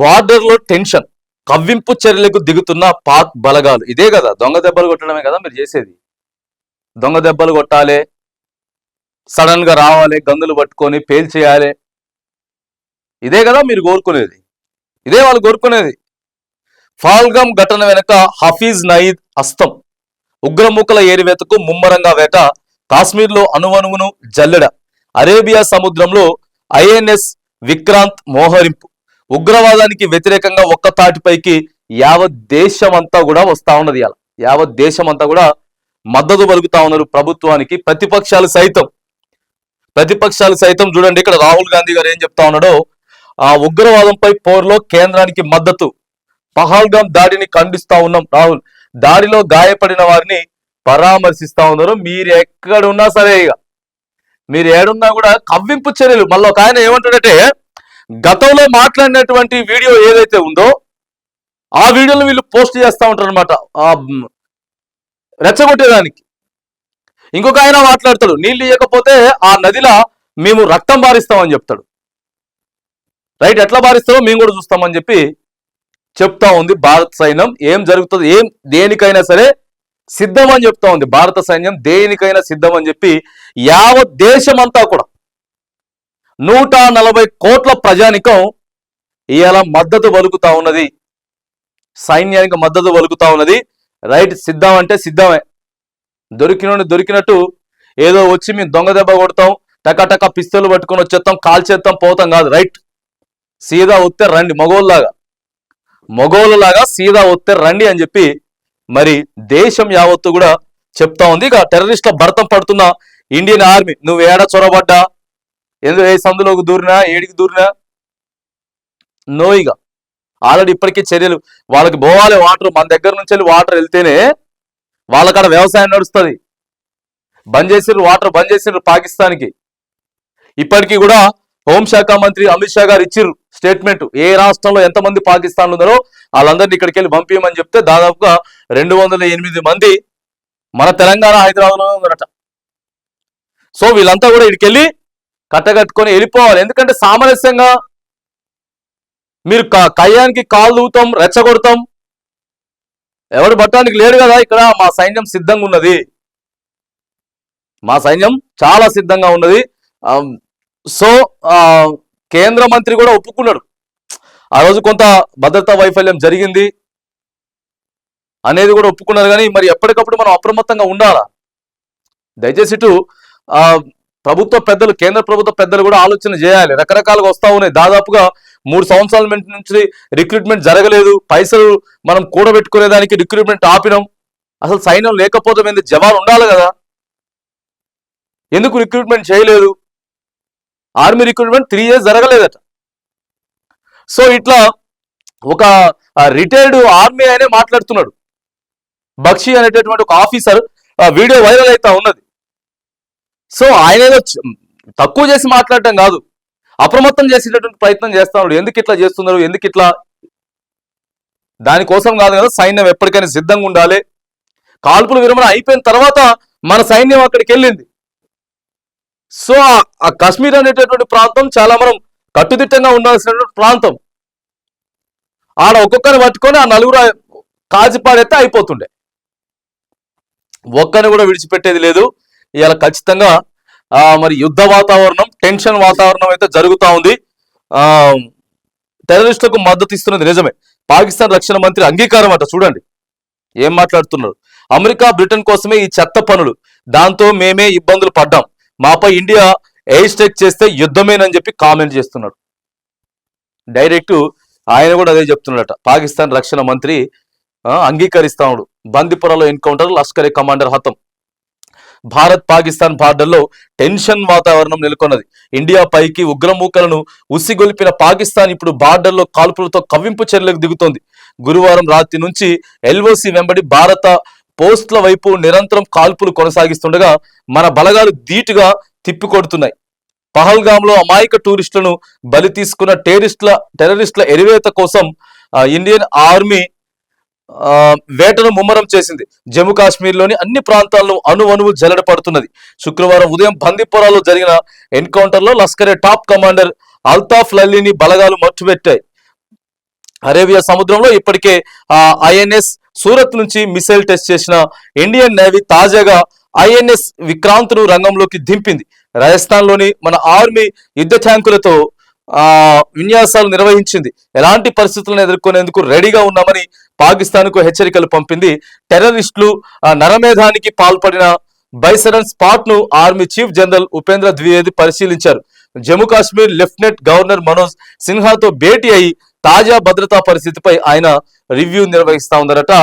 బార్డర్లో టెన్షన్ కవ్వింపు చర్యలకు దిగుతున్న పాక్ బలగాలు. ఇదే కదా దొంగ దెబ్బలు కొట్టడమే కదా మీరు చేసేది. దొంగ దెబ్బలు కొట్టాలి సడన్గా రావాలి గందులు పట్టుకొని పేల్చేయాలి ఇదే కదా మీరు కోరుకునేది. ఇదే వాళ్ళు కోరుకునేది. ఫాల్గం ఘటన వెనుక హఫీజ్ నయీద్ హస్తం. ఉగ్రముఖల ఏరివేతకు ముమ్మరంగా వేట కాశ్మీర్లో అణువణువును జల్లెడ. అరేబియా సముద్రంలో ఐఎన్ఎస్ విక్రాంత్ మోహరింపు. ఉగ్రవాదానికి వ్యతిరేకంగా ఒక్క తాటిపైకి యావత్ దేశం అంతా కూడా వస్తా ఉన్నది అలా యావత్ దేశం అంతా కూడా మద్దతు పలుకుతా ఉన్నారు ప్రభుత్వానికి ప్రతిపక్షాలు సైతం. ప్రతిపక్షాలు సైతం చూడండి ఇక్కడ రాహుల్ గాంధీ గారు ఏం చెప్తా ఉన్నాడో ఆ ఉగ్రవాదంపై పోర్లో కేంద్రానికి మద్దతు. పహల్గాం దాడిని ఖండిస్తా ఉన్నాం రాహుల్. దాడిలో గాయపడిన వారిని పరామర్శిస్తా ఉన్నారు. మీరు ఎక్కడ ఉన్నా సరే ఇక మీరు ఏడున్నా కూడా కవ్వింపు చర్యలు. మళ్ళీ ఒక ఆయన ఏమంటాడంటే గతంలో మాట్లాడినటువంటి వీడియో ఏదైతే ఉందో ఆ వీడియోలు వీళ్ళు పోస్ట్ చేస్తూ ఉంటారు అనమాట రెచ్చగొట్టేదానికి. ఇంకొక ఆయన మాట్లాడతాడు నీళ్ళు ఇవ్వకపోతే ఆ నదిలో మేము రక్తం బారిస్తామని చెప్తాడు. రైట్ ఎట్లా బారిస్తామో మేము కూడా చూస్తామని చెప్పి చెప్తా ఉంది భారత సైన్యం. ఏం జరుగుతుంది ఏం దేనికైనా సరే సిద్ధం అని చెప్తా ఉంది. భారత సైన్యం దేనికైనా సిద్ధం అని చెప్పి యావత్ దేశమంతా కూడా నూట నలభై కోట్ల ప్రజానికం ఇవాళ మద్దతు పలుకుతా ఉన్నది. సైన్యానికి మద్దతు పలుకుతా ఉన్నది. రైట్ సిద్ధం అంటే సిద్ధమే. దొరికిన దొరికినట్టు ఏదో వచ్చి మేము దొంగ దెబ్బ కొడతాం టకాటక పిస్తలు పట్టుకొని వచ్చేస్తాం కాల్చేస్తాం పోతాం కాదు. రైట్. సీదా వస్తే రండి మగోళ్ళలాగా. మగోళ్ళలాగా సీదా వస్తే రండి అని చెప్పి మరి దేశం యావత్తు కూడా చెప్తా ఉంది. ఇక టెర్రరిస్ట్ల భరతం పడుతున్న ఇండియన్ ఆర్మీ నువ్వు ఏడ చొరబడ్డా? ఎందుకు? ఏ సందులోకి దూరినా ఏడికి దూరినా? నోయిగా ఆల్రెడీ ఇప్పటికీ చర్యలు. వాళ్ళకి పోవాలి వాటర్ మన దగ్గర నుంచి వెళ్ళి వాటర్ వెళ్తేనే వాళ్ళకాడ వ్యవసాయం నడుస్తుంది. బంద్ చేసిర్రు వాటర్ బంద్ చేసిర్రు పాకిస్తాన్కి. ఇప్పటికీ కూడా హోంశాఖ మంత్రి అమిత్ షా గారు ఇచ్చిర్రు స్టేట్మెంట్. ఏ రాష్ట్రంలో ఎంతమంది పాకిస్తాన్లు ఉన్నారో వాళ్ళందరినీ ఇక్కడికి వెళ్ళి పంపించమని చెప్తే దాదాపుగా రెండు వందల ఎనిమిది మంది మన తెలంగాణ హైదరాబాద్లో ఉన్నారట. సో వీళ్ళంతా కూడా ఇక్కడికి వెళ్ళి కట్టగట్టుకొని వెళ్ళిపోవాలి. ఎందుకంటే సామరస్యంగా మీరు క- కయ్యానికి కాలు దూతాం రెచ్చగొడతాం. ఎవడు పట్టడానికి లేడు కదా ఇక్కడ మా సైన్యం సిద్ధంగా ఉన్నది. మా సైన్యం చాలా సిద్ధంగా ఉన్నది. సో కేంద్ర మంత్రి కూడా ఒప్పుకున్నాడు. ఆ రోజు కొంత భద్రతా వైఫల్యం జరిగింది అనేది కూడా ఒప్పుకున్నారు. కానీ మరి ఎప్పటికప్పుడు మనం అప్రమత్తంగా ఉండాలా? దయచేసి ఇటు ప్రభుత్వ పెద్దలు కేంద్ర ప్రభుత్వ పెద్దలు కూడా ఆలోచన చేయాలి. రకరకాలుగా వస్తూ ఉన్నాయి. దాదాపుగా మూడు సంవత్సరాల నుంచి రిక్రూట్మెంట్ జరగలేదు. పైసలు మనం కూడబెట్టుకునేదానికి రిక్రూట్మెంట్ ఆపినాం. అసలు సైన్యం లేకపోతే మీద జవాన్ ఉండాలి కదా. ఎందుకు రిక్రూట్మెంట్ చేయలేదు? ఆర్మీ రిక్రూట్మెంట్ త్రీ ఇయర్స్ జరగలేదట. సో ఇట్లా ఒక రిటైర్డ్ ఆర్మీ ఆయనే మాట్లాడుతున్నాడు. బక్షి అనేటటువంటి ఒక ఆఫీసర్ వీడియో వైరల్ అవుతా ఉన్నది. సో ఆయన ఏదో తక్కువ చేసి మాట్లాడటం కాదు అప్రమత్తం చేసేటటువంటి ప్రయత్నం చేస్తున్నాడు ఎందుకు ఇట్లా చేస్తున్నారు? ఎందుకు ఇట్లా దానికోసం కాదు కదా సైన్యం ఎప్పటికైనా సిద్ధంగా ఉండాలి. కాల్పుల విరమణ అయిపోయిన తర్వాత మన సైన్యం అక్కడికి వెళ్ళింది. సో ఆ- కశ్మీర్ కాశ్మీర్ అనేటటువంటి ప్రాంతం చాలా మనం కట్టుదిట్టంగా ఉండాల్సినటువంటి ప్రాంతం. ఆడ ఒక్కొక్కరిని పట్టుకొని ఆ నలుగురు కాల్చి పాడైతే అయిపోతుండే. ఒక్కరిని కూడా విడిచిపెట్టేది లేదు. ఇవాళ ఖచ్చితంగా మరి యుద్ధ వాతావరణం టెన్షన్ వాతావరణం అయితే జరుగుతూ ఉంది. ఆ టెర్రరిస్టులకు మద్దతు ఇస్తున్నది నిజమే. పాకిస్తాన్ రక్షణ మంత్రి అంగీకారం అట చూడండి. ఏం మాట్లాడుతున్నారు? అమెరికా బ్రిటన్ కోసమే ఈ చెత్త పనులు. దాంతో మేమే ఇబ్బందులు పడ్డాం. మాపై ఇండియా ఎయిర్ స్ట్రైక్ చేస్తే యుద్ధమేనని చెప్పి కామెంట్ చేస్తున్నాడు. డైరెక్ట్ ఆయన కూడా అదే చెప్తున్నాడట. పాకిస్తాన్ రక్షణ మంత్రి ఆ, అంగీకరిస్తా ఉన్నాడు. బందిపురలో ఎన్కౌంటర్ లష్కరీ కమాండర్ హతం. భారత్ పాకిస్తాన్ బార్డర్లో టెన్షన్ వాతావరణం నెలకొన్నది. ఇండియా పైకి ఉగ్రమూకలను ఉసిగొలిపిన పాకిస్తాన్ ఇప్పుడు బార్డర్లో కాల్పులతో కవ్వింపు చర్యలకు దిగుతోంది. గురువారం రాత్రి నుంచి ఎల్ఓసి వెంబడి భారత పోస్టుల వైపు నిరంతరం కాల్పులు కొనసాగిస్తుండగా మన బలగాలు ధీటుగా తిప్పికొడుతున్నాయి. పహల్గాంలో అమాయక టూరిస్టులను బలి తీసుకున్న టెరిస్టుల టెర్రరిస్టుల ఎరివేత కోసం ఇండియన్ ఆర్మీ వేటను ముమ్మరం చేసింది. జమ్మూ కాశ్మీర్లోని అన్ని ప్రాంతాల్లో అణు అణువు జల్లడ పడుతున్నది. శుక్రవారం ఉదయం బందిపోరాలో జరిగిన ఎన్కౌంటర్లో లస్కరే టాప్ కమాండర్ అల్తాఫ్ లల్లీని బలగాలు మట్టుబెట్టాయి. అరేబియా సముద్రంలో ఇప్పటికే ఆ ఐఎన్ఎస్ సూరత్ నుంచి మిసైల్ టెస్ట్ చేసిన ఇండియన్ నేవీ తాజాగా ఐఎన్ఎస్ విక్రాంతును రంగంలోకి దింపింది. రాజస్థాన్లోని మన ఆర్మీ యుద్ధ ట్యాంకులతో విన్యాసాలు నిర్వహించింది. ఎలాంటి పరిస్థితులను ఎదుర్కొనేందుకు రెడీగా ఉన్నామని పాకిస్తాన్కు హెచ్చరికలు పంపింది. టెర్రరిస్టులు నరమేధానికి పాల్పడిన Baisaran స్పాట్ను army chief general Upendra Dwivedi పరిశీలించారు. జమ్మూ కాశ్మీర్ లెఫ్టినెంట్ గవర్నర్ మనోజ్ సిన్హాతో భేటీ అయి తాజా భద్రతా పరిస్థితిపై ఆయన రివ్యూ నిర్వహిస్తా ఉన్నారట.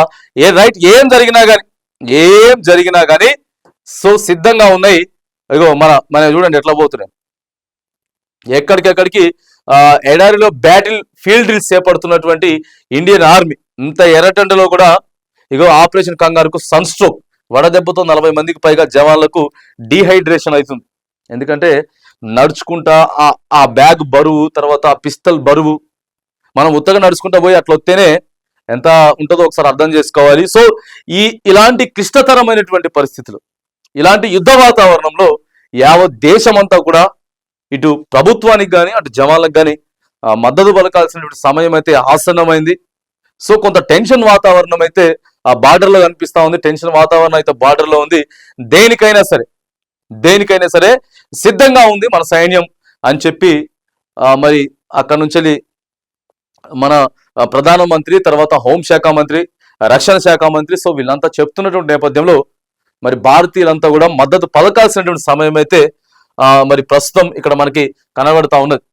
ఏ రైట్ ఏం జరిగినా గాని ఏం జరిగినా గాని సో సిద్ధంగా ఉన్నాయి. ఇగో మన మన చూడండి ఎట్లా పోతున్నాయి. ఎక్కడికెక్కడికి ఎడారిలో బ్యాటిల్ ఫీల్డ్ డ్రిల్స్ చేపడుతున్నటువంటి ఇండియన్ ఆర్మీ. ఇంత ఎర్రటెండలో కూడా ఇగో ఆపరేషన్ కంగారుకు సన్ స్ట్రోక్ వడదెబ్బతో నలభై మందికి పైగా జవాన్లకు డీహైడ్రేషన్ అవుతుంది ఎందుకంటే నడుచుకుంటా ఆ ఆ బ్యాగ్ బరువు తర్వాత ఆ పిస్తల్ బరువు మనం ఉత్తగా నడుచుకుంటా పోయి అట్లా వస్తేనే ఎంత ఉంటుందో ఒకసారి అర్థం చేసుకోవాలి. సో ఈ ఇలాంటి క్లిష్టతరమైనటువంటి పరిస్థితులు ఇలాంటి యుద్ధ వాతావరణంలో యావత్ దేశమంతా కూడా ఇటు ప్రభుత్వానికి కానీ అటు జవాన్లకు కానీ మద్దతు పలకాల్సినటువంటి సమయం అయితే ఆసన్నమైంది. సో కొంత టెన్షన్ వాతావరణం అయితే ఆ బార్డర్లో కనిపిస్తూ కనిపిస్తా ఉంది. టెన్షన్ వాతావరణం అయితే బార్డర్లో ఉంది. దేనికైనా సరే దేనికైనా సరే సిద్ధంగా ఉంది మన సైన్యం అని చెప్పి మరి అక్కడి నుంచి మన ప్రధానమంత్రి తర్వాత హోంశాఖ మంత్రి రక్షణ శాఖ మంత్రి సో వీళ్ళంతా చెప్తున్నటువంటి నేపథ్యంలో మరి భారతీయులంతా కూడా మద్దతు పలకాల్సినటువంటి సమయం అయితే మరి ప్రస్తుతం ఇక్కడ మనకి కనబడతా ఉన్నది.